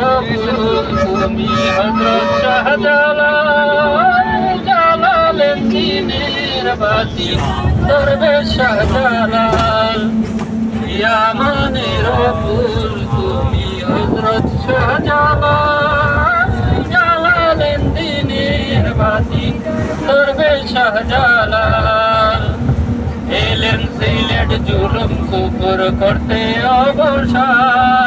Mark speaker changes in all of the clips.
Speaker 1: তুমি হযরত শাহজালাল জালালেন দিনের বাতি দরবেশ শাহজালাল ইয়ামানে রসুল তুমি হযরত শাহজালাল জালালেন দিনের বাতি শাহজালাল এলেন সিলেট জুলুম কুকুর করতে অবসান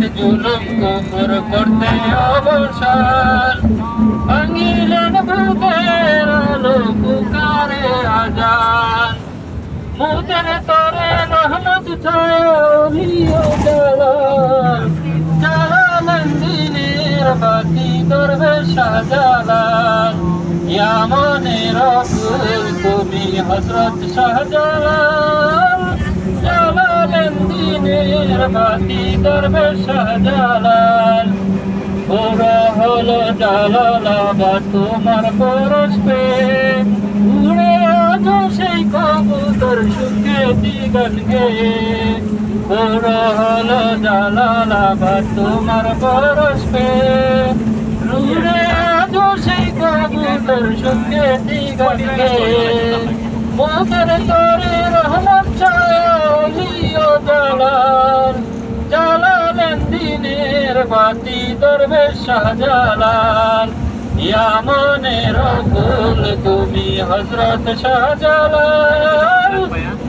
Speaker 1: সিলেট জুলুম কুকুর করতে অবসান ভাঙিলেন বুকের আলো পুকারে আজান। মুদের তরে রহমত ছায়া জালাল জালাল দিনের বাতি করবে শাহজালাল ইয়ামনে রসুল তুমি হজরত শাহজালাল। জালাল বাতি করবে শাহজালাল, ওরা হলো জালালাবাদ তোমার পরস্পে উড়ে আজ সেই কবুতর সুখে দিগন গে ওরা হলো জালালাবাদ তোমার পরস্পে উড়ে আজ সেই কবুতর সুখে দিগন গে মোদের তরে দিনের বাতি দরবে শাহজালাল। ইয়ামনে রকুল তুমি হজরত শাহজালাল।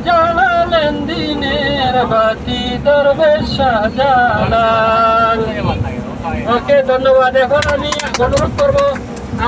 Speaker 1: জালালেন দিনের বাতি দরবে শাহজালাল। ওকে, ধন্যবাদ। এখন আমি অনুরোধ করব।